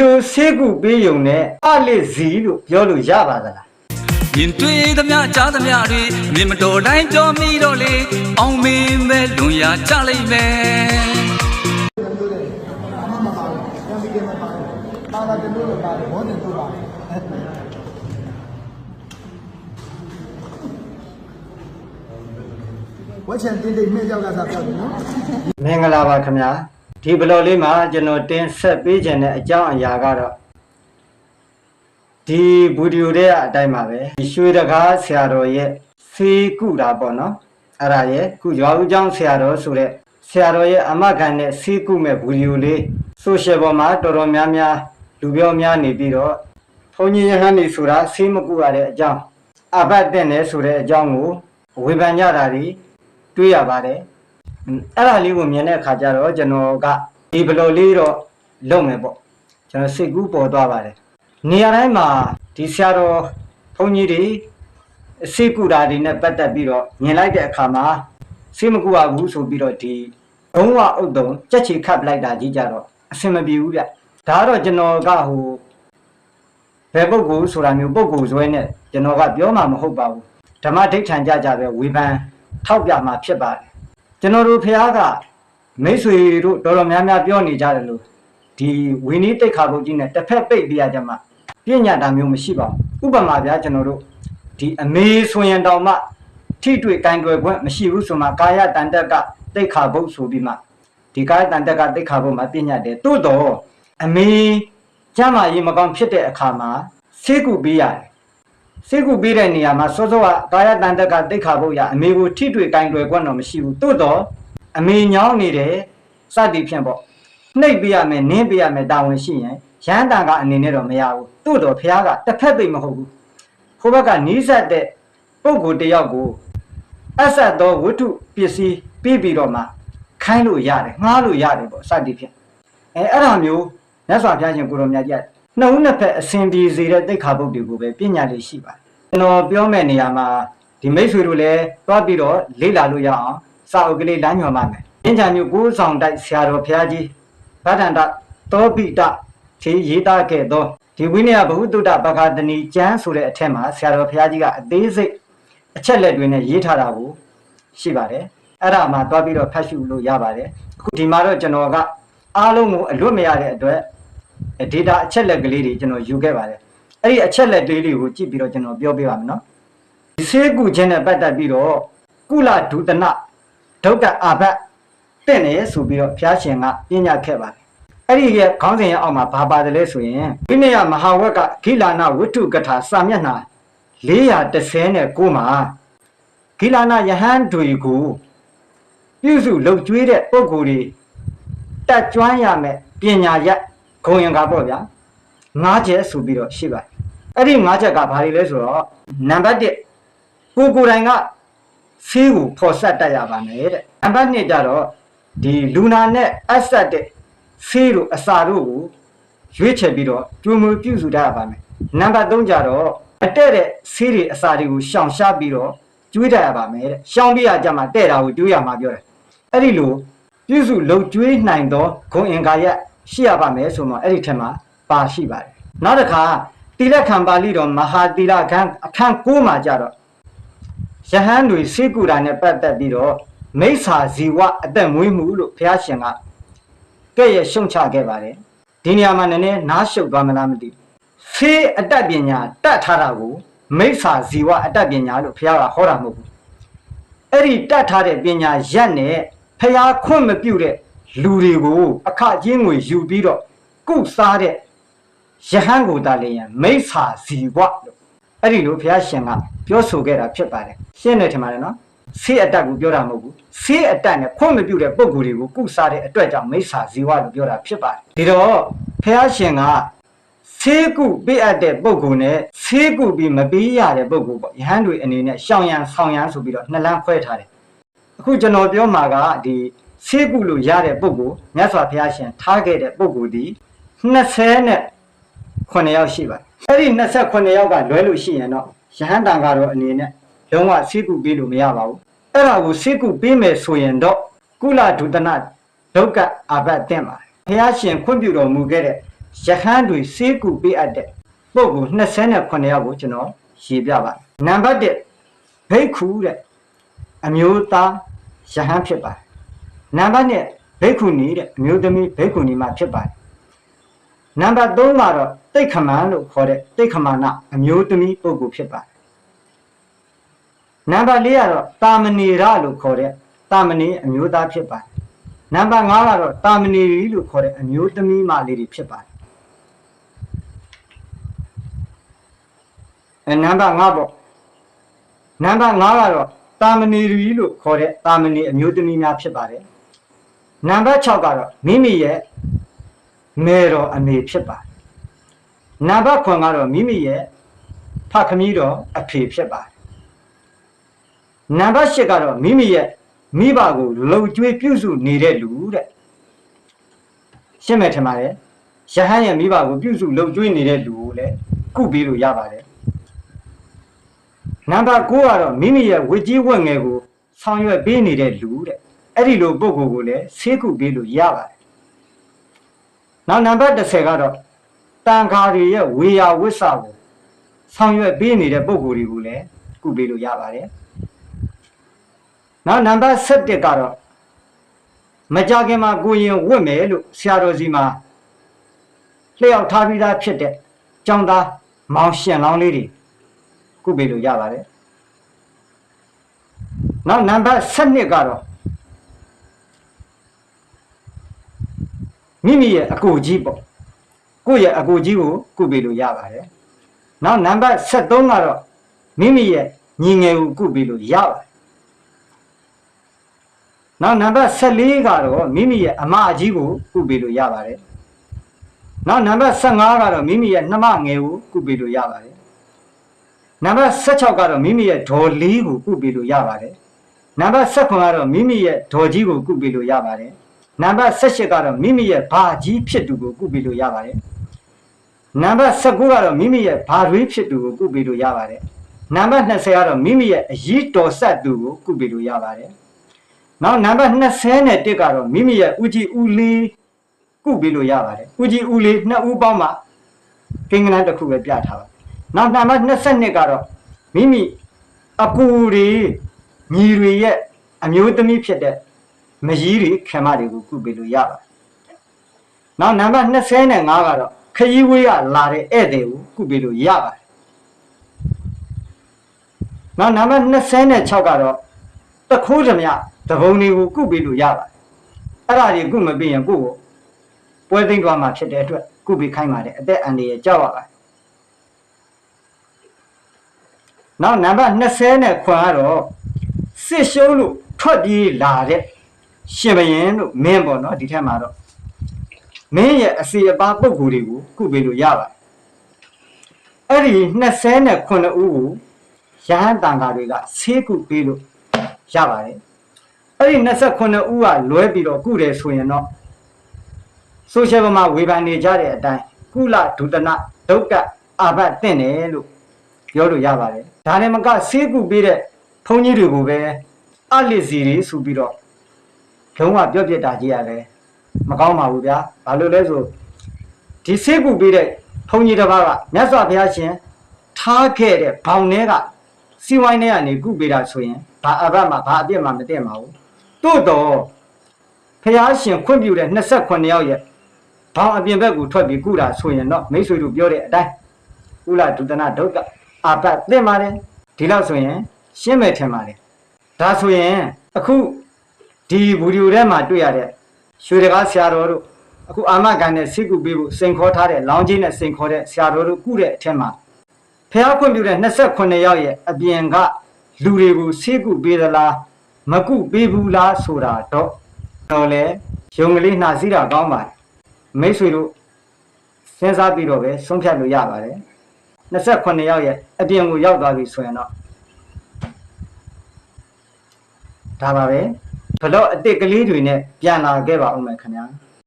လိုဆေးကုပေးယုံနဲ့အလစ်ဇီလို့ပြောလို့ရပါသလားမြင်တွေ့သမျှကြားသမျှတွေမြင်မတော်တိုင်းကြောမိတော့လေအောင်မင်းပဲလွန်ရာကြလိမ့်မယ်အမမပါဘူး။ပြန်ပြီးကြမှာပါတယ်။ပါလာတယ်လို့လည်းပါတယ်ဘောတင်တို့ပါတယ်။ဝက်ချန်တင်းတိတ်နှစ်ယောက်ကစားပြောတယ်နော်မင်္ဂလာပါခင်ဗျာ ဒီဘလော်လေးမှာကျွန်တော်တင်ဆက်ပေးခြင်းတဲ့အကြောင်းအရာကတော့ဒီဗီဒီယိုတွေကအတိုင်းပါပဲဒီရွှေတကားဆရာတော်ရဲ့ဖေးကုတာပေါ့နော်အဲ့ဒါရဲ့ခုရွာဦးကျောင်းဆရာတော်ဆိုတဲ့ဆရာတော်ရဲ့အမခံနဲ့ဖေးကုမဲ့ဗီဒီယိုလေးဆိုရှယ်ပေါ်မှာတော်တော်များများလူပြောများနေပြီးတော့ဘုန်းကြီးရဟန်းနေဆိုတာဆေးမကုရတဲ့အကြောင်းအဘတ်တဲ့နေဆိုတဲ့အကြောင်းကိုဝေဖန်ကြတာတွေတွေ့ရပါတယ်อืม အဲ့ဒါလေးကိုမြင်တဲ့အခါကျတော့ကျွန်တော်ကဒီဘလော်လေးတော့လုံမယ်ပေါ့ကျွန်တော်စိတ်ကူးပေါ်သွားပါတယ်နေရာတိုင်းမှာဒီဆရာတော်ဘုန်းကြီးတွေစိတ်ကူတာတွေနဲ့ပတ်သက်ပြီးတော့မြင်လိုက်တဲ့အခါမှာစိတ်မကူရဘူးဆိုပြီးတော့ဒီဘုံဝအုတ်တုံကြက်ချီခတ်လိုက်တာကြီးကြတော့အဆင်မပြေဘူးဗျဒါကတော့ကျွန်တော်ကဟိုဘယ်ပုဂ္ဂိုလ်ဆိုတာမျိုးပုဂ္ဂိုလ်ဇွဲနဲ့ကျွန်တော်ကပြောမှာမဟုတ်ပါဘူးဓမ္မဒိဋ္ဌံကြကြပဲဝေဖန်ထောက်ပြမှာဖြစ်ပါတယ် ကျွန်တော်တို့ဖះကမိတ်ဆွေတို့တော်တော်များများပြောနေကြတယ်လို့ဒီဝီနီးတိတ်ခါပုတ်ကြီးနဲ့တစ်ဖက်ပိတ်ပြရကြမှာပြညတ်တာမျိုးမရှိပါဘူးဥပမာဗျာကျွန်တော်တို့ဒီအမေဆိုရင်တောင်မှထိတွေ့ကင်တွယ်ခွင့်မရှိဘူးဆိုမှကာယတန်တက်ကတိတ်ခါပုတ်ဆိုပြီးမှဒီကာယတန်တက်ကတိတ်ခါပုတ်မှာပြညတ်တယ်တို့တော့အမေကျမ်းမာရေးမကောင်းဖြစ်တဲ့အခါမှာဆေးကုပေးရတယ် စိတ်ကူပေးတဲ့နေရာမှာစောစောကကာယတန်တက်ကတိတ်ခါဖို့ရအမေကိုထိတွေ့ကင်တွယ်ခွင့်တော့မရှိဘူးတို့တော့အမေညောင်းနေတယ်စသည်ဖြင့်ပေါ့နှိပ်ပေးရမယ်နင်းပေးရမယ်တာဝန်ရှိရင်ရဟန်းတန်ကအနေနဲ့တော့မရဘူးတို့တော့ဖះကတစ်ဖက်ပိတ်မဟုတ်ဘူးခိုးဘက်ကနီးစပ်တဲ့ပုံကိုယ်တစ်ယောက်ကိုအဆက်သောဝတ္ထုပစ္စည်းပြီးပြီးတော့မှခိုင်းလို့ရတယ်ငှားလို့ရတယ်ပေါ့စသည်ဖြင့်အဲအဲ့ဒါမျိုးမြတ်စွာဘုရားရှင်ကိုရောမြတ်ကြီးက နှုတ်နှစ်ဖက်အစဉ်ပြေစေတဲ့တိတ်ခါပုတ်တွေကိုပဲပညာလေးရှိပါတယ်ကျွန်တော်ပြောမဲ့နေရာမှာဒီမိတ်ဆွေတို့လည်းသွားပြီးတော့လေ့လာလို့ရအောင်စာအုပ်ကလေးလမ်းညွှန်ပါမယ်။အင်းချာမျိုးကိုးဆောင်တိုက်ဆရာတော်ဘုရားကြီးဗဒ္ဒန္တသောပိတခြေရေးသားခဲ့သောဒီဝိနည်းဘဟုတုတ္တပခါတဏီကျမ်းဆိုတဲ့အထက်မှာဆရာတော်ဘုရားကြီးကအသေးစိတ်အချက်လက်တွေနဲ့ရေးထားတာကိုရှိပါတယ်။အဲ့ဒါမှသွားပြီးတော့ဖတ်ရှုလို့ရပါတယ်။အခုဒီမှာတော့ကျွန်တော်ကအားလုံးကိုအလွတ်မရတဲ့အတွက် ဒေတာအချက်လက်ကလေးတွေကျွန်တော်ယူခဲ့ပါတယ်အဲ့ဒီအချက်လက်လေးတွေကိုကြည့်ပြီးတော့ကျွန်တော်ပြောပြပါမယ်နော်ဒီဆေးကုခြင်းနဲ့ပတ်သက်ပြီးတော့ကုလဒုတနဒုက္ခအာဘတ်တင့်တယ်ဆိုပြီးတော့ဘုရားရှင်ကပြညာခဲ့ပါတယ်အဲ့ဒီရဲ့ခေါင်းစဉ်ရဲ့အောက်မှာဘာပါတယ်လဲဆိုရင်ဝိနည်းမဟာဝက်ကဂိလာနဝတ္ထုကထာစာမျက်နှာ439မှာဂိလာနယဟန်တွေကိုပြုစုလှုပ်ကြွေးတဲ့ပုံကိုယ်တွေတက်ကြွရမယ်ပညာရက် ဂုံရင်ကပေါ့ဗျာငါးချက်ဆိုပြီးတော့ရှိပါတယ်အဲ့ဒီငါးချက်ကဘာတွေလဲဆိုတော့နံပါတ်1ကိုကိုယ်တိုင်ကဆေးကိုဖော်ဆက်တတ်ရပါမယ်တဲ့နံပါတ်2ကျတော့ဒီလူနာနဲ့အဆက်တဲ့ဆေးတို့အစာတို့ကိုရွေးချယ်ပြီးတော့ကျွေးမွေးပြုစုတတ်ရပါမယ်နံပါတ်3ကျတော့အတဲ့တဲ့ဆေးတွေအစာတွေကိုရှောင်ရှားပြီးတော့ကျွေးတတ်ရပါမယ်တဲ့ရှောင်ပြရကြမှာတဲ့တာကိုကျွေးရမှာပြောတယ်အဲ့ဒီလိုပြုစုလုံကျွေးနိုင်သောဂုံအင်္ဂါရက် ရှိရပါမယ်ဆိုတော့အဲ့ဒီထက်မှာပါရှိပါတယ်နောက်တစ်ခါတိလက္ခံပါဠိတော်မဟာတိလခန်းအခန်း9မှာကြတော့ယဟန်တွေစိတ်ကူတာနဲ့ပတ်သက်ပြီးတော့မိစ္ဆာဇီဝအသက်မွေးမှုလို့ဘုရားရှင်ကကဲ့ရဲ့ရှုံချခဲ့ပါတယ်ဒီနေရာမှာနည်းနည်းနားရှုပ်သွားမလားမသိဘူးဖေးအတတ်ပညာတတ်ထားတာကိုမိစ္ဆာဇီဝအတတ်ပညာလို့ဘုရားကဟောတာမဟုတ်ဘူးအဲ့ဒီတတ်ထားတဲ့ပညာရက်နဲ့ဘုရားခွင့်မပြုတဲ့ လူတွေကိုအခချင်းငွေယူပြီးတော့ကုစားတဲ့ယဟန်ကိုတာလေရန်မိစ္ဆာဇီဝလို့အဲ့ဒီလိုဘုရားရှင်ကပြောဆိုခဲ့တာဖြစ်ပါတယ်ရှင်းတယ်ထင်ပါတယ်နော်ဆေးအတက်ကိုပြောတာမဟုတ်ဘူးဆေးအတက်နဲ့ခွင့်မပြုတဲ့ပုံကိုယ်တွေကိုကုစားတဲ့အတွက်ကြောင့်မိစ္ဆာဇီဝလို့ပြောတာဖြစ်ပါတယ်ဒီတော့ဘုရားရှင်ကဆေးကုပေးအပ်တဲ့ပုံကိုယ်နဲ့ဆေးကုပြီးမပေးရတဲ့ပုံကိုယ်ပေါ့ယဟန်တွေအနေနဲ့ရှောင်ရန်ဆောင်ရန်ဆိုပြီးတော့နှစ်လမ်းခွဲထားတယ်အခုကျွန်တော်ပြောမှာကဒီ ဆေးကုလို့ရတဲ့ပုံကိုယ်မြတ်စွာဘုရားရှင်ထားခဲ့တဲ့ပုံကိုယ်ဒီ20နဲ့9ယောက်ရှိပါတယ်အဲ့ဒီ28ယောက်ကလွဲလို့ရှိရင်တော့ယဟန်တန်ကတော့အနေနဲ့လုံးဝစိကုပေးလို့မရပါဘူးအဲ့ဒါကိုစိကုပေးမယ်ဆိုရင်တော့ကုလဒုတနဒုက္ခအာဘတ်တင်ပါတယ်ဘုရားရှင်ခွင့်ပြုတော်မူခဲ့တဲ့ရဟန်းတွေစေကူပေးအပ်တဲ့ပုဂ္ဂိုလ်29ယောက်ကိုကျွန်တော်ရေးပြပါနံပါတ်1ဘိက္ခုတဲ့အမျိုးသားယဟန်ဖြစ်ပါတယ် နံပါတ်2ဘိက္ခုနီတဲ့အမျိုးသမီးဘိက္ခုနီမှဖြစ်ပါတယ်နံပါတ်3ကတော့တိတ်ခမန်လို့ခေါ်တဲ့တိတ်ခမနာအမျိုးသမီးပုဂ္ဂိုလ်ဖြစ်ပါတယ်နံပါတ်4ကတော့တာမဏေရလို့ခေါ်တဲ့တာမဏေအမျိုးသားဖြစ်ပါတယ်နံပါတ်5ကတော့တာမဏေရီလို့ခေါ်တဲ့အမျိုးသမီးမလေးတွေဖြစ်ပါတယ်အဲနံပါတ်5ပေါ့နံပါတ်5ကတော့တာမဏေရီလို့ခေါ်တဲ့တာမဏေအမျိုးသမီးများဖြစ်ပါတယ် နံပါတ်6ကတော့မိမိရဲ့မေတော်အမေဖြစ်ပါတယ်နံပါတ်9ကတော့မိမိရဲ့ဖခမည်းတော်အဖေဖြစ်ပါတယ်နံပါတ်10ကတော့မိမိရဲ့မိဘကိုလုံကျွေးပြုစုနေတဲ့လူတဲ့ရှင်းမယ်ထင်ပါတယ်ရဟန်းရဲ့မိဘကိုပြုစုလုံကျွေးနေတဲ့လူကိုလည်းကုပြီးလို့ရပါတယ်နံပါတ်9ကတော့မိမိရဲ့ဝိကြီးဝက်ငယ်ကိုဆောင်ရွက်ပေးနေတဲ့လူတဲ့ အဲ့ဒီလိုပုံကိုယ်ကိုလည်းဆေးကုပေးလို့ရပါတယ်နောက်နံပါတ်10ကတော့တန်ခါတွေရဲ့ဝေယဝိဆကိုဆောင်ရွက်ပေးနေတဲ့ပုံကိုယ်တွေကိုလည်းကုပေးလို့ရပါတယ်နောက်နံပါတ်7ကတော့မကြခင်မှာကိုရင်ဝတ်မယ်လို့ဆရာတော်စီမှာလျှောက်ထားပြီးသားဖြစ်တဲ့ကျောင်းသားမောင်ရှင်လောင်းလေးတွေကုပေးလို့ရပါတယ်နောက်နံပါတ်7ကတော့ မိမိရဲ့အကိုကြီးပေါ့ကိုယ့်ရဲ့အကိုကြီးကိုကုပေးလို့ရပါတယ်နောက်နံပါတ်73ကတော့မိမိရဲ့ညီငယ်ကိုကုပေးလို့ရပါတယ်နောက်နံပါတ်14ကတော့မိမိရဲ့အမအကြီးကိုကုပေးလို့ရပါတယ်နောက်နံပါတ်15ကတော့မိမိရဲ့နှမငယ်ကိုကုပေးလို့ရပါတယ်နံပါတ်16ကတော့မိမိရဲ့ဒေါ်လေးကိုကုပေးလို့ရပါတယ်နံပါတ်19ကတော့မိမိရဲ့ဒေါ်ကြီးကိုကုပေးလို့ရပါတယ် နံပါတ်18ကတော့မိမိရဲ့ဘာကြီးဖြစ်သူကိုကုပေးလို့ရပါတယ်နံပါတ်19ကတော့မိမိရဲ့ဘာတွေးဖြစ်သူကိုကုပေးလို့ရပါတယ်နံပါတ်20ကတော့မိမိရဲ့အရေးတော်ဆက်သူကိုကုပေးလို့ရပါတယ်နောက်နံပါတ်20နဲ့1ကတော့မိမိရဲ့ဦးကြီးဦးလေးကုပေးလို့ရပါတယ်ဦးကြီးဦးလေးနှစ်ဦးပေါင်းမှကိန်းဂဏန်းတစ်ခုပဲပြထားပါနောက်နံပါတ်22ကတော့မိမိအကူတွေညီတွေရဲ့အမျိုးသမီးဖြစ်တဲ့ မကြီးတွေခင်မတွေကိုကုပေးလို့ရပါတယ်နောက်နံပါတ်25ကတော့ခရီးဝေးကလာတဲ့ဧည့်သည်ကိုကုပေးလို့ရပါတယ်နောက်နံပါတ်26ကတော့တခိုးဓမြတပုံတွေကိုကုပေးလို့ရပါတယ်အဲ့ဒါတွေကုမပေးရင်ကိုယ့်ကိုပွဲသိမ့်သွားမှာဖြစ်တဲ့အတွက်ကုပေးခိုင်းပါတယ်အသက်အန္တရာယ်ကြောက်ရပါတယ်နောက်နံပါတ်20နဲ့ခွန်ကတော့စစ်ရှုံးလို့ထွက်ပြေးလာတဲ့ ရှင်ဘရင်တို့မင်းပေါ့နော်ဒီထက်မှာတော့မင်းရဲ့အစီအပါပုံကိုယ်တွေကိုကုပေးလို့ရပါတယ်အဲ့ဒီ29ဦးကိုရဟန်းတန်ဃာတွေကဆေးကုပေးလို့ရပါတယ်အဲ့ဒီ29ဦးကလွဲပြီးတော့ကုတယ်ဆိုရင်တော့ဆိုရှယ်ဘမှာဝေဖန်နေကြတဲ့အတိုင်းကုလဒုတနဒုက္ကအာဘတ်တင့်တယ်လို့ပြောလို့ရပါတယ်ဒါနဲ့မကဆေးကုပေးတဲ့ဘုန်းကြီးတွေကိုပဲအလစ်စီတွေဆိုပြီးတော့ လုံးဝပြော့ပြစ်တာကြီးရတယ်မကောင်းပါဘူးဗျာဘာလို့လဲဆိုဒီဆေးကုပေးတဲ့ဘုန်းကြီးတစ်ပါးကမြတ်စွာဘုရားရှင်ထားခဲ့တဲ့ဘောင်ထဲကစီဝိုင်းထဲကနေကုပေးတာဆိုရင်ဘာအဘတ်မှာဘာအပြစ်မှမတင်ပါဘူးတို့တော့ဘုရားရှင်ခွင့်ပြုတဲ့28ယောက်ရဲ့ဘောင်အပြင်ဘက်ကိုထွက်ပြီးကုတာဆိုရင်တော့မိတ်ဆွေတို့ပြောတဲ့အတိုင်းကုလဒုတနာဒုက္ခအာဘတ်တင်ပါတယ်ဒီလောက်ဆိုရင်ရှင်းမယ်ထင်ပါတယ်ဒါဆိုရင်အခု ဒီဗီဒီယိုထဲမှာတွေ့ရတဲ့ရွှေတကားဆရာတော်တို့အခုအာမခံနဲ့စိတ်ကူပေးဖို့စိန်ခေါ်ထားတဲ့လောင်းကြီးနဲ့စိန်ခေါ်တဲ့ဆရာတော်တို့ကုတဲ့အထက်မှာဖះခွင့်ပြုတဲ့28ယောက်ရဲ့အပြင်ကလူတွေကိုစိတ်ကူပေးသလားမကုပေးဘူးလားဆိုတာတော့တော့လေယုံကလေးနှာစီးတာကောင်းပါတယ်မိတ်ဆွေတို့စဉ်းစားပြီးတော့ပဲဆုံးဖြတ်လို့ရပါတယ်28ယောက်ရဲ့အပြင်ကိုရောက်သွားပြီဆိုရင်တော့ဒါပါပဲ ဘလို့အစ်စ်ကလေးတွေနဲ့ပြန်လာခဲ့ပါဦးမယ်ခင်ဗျာ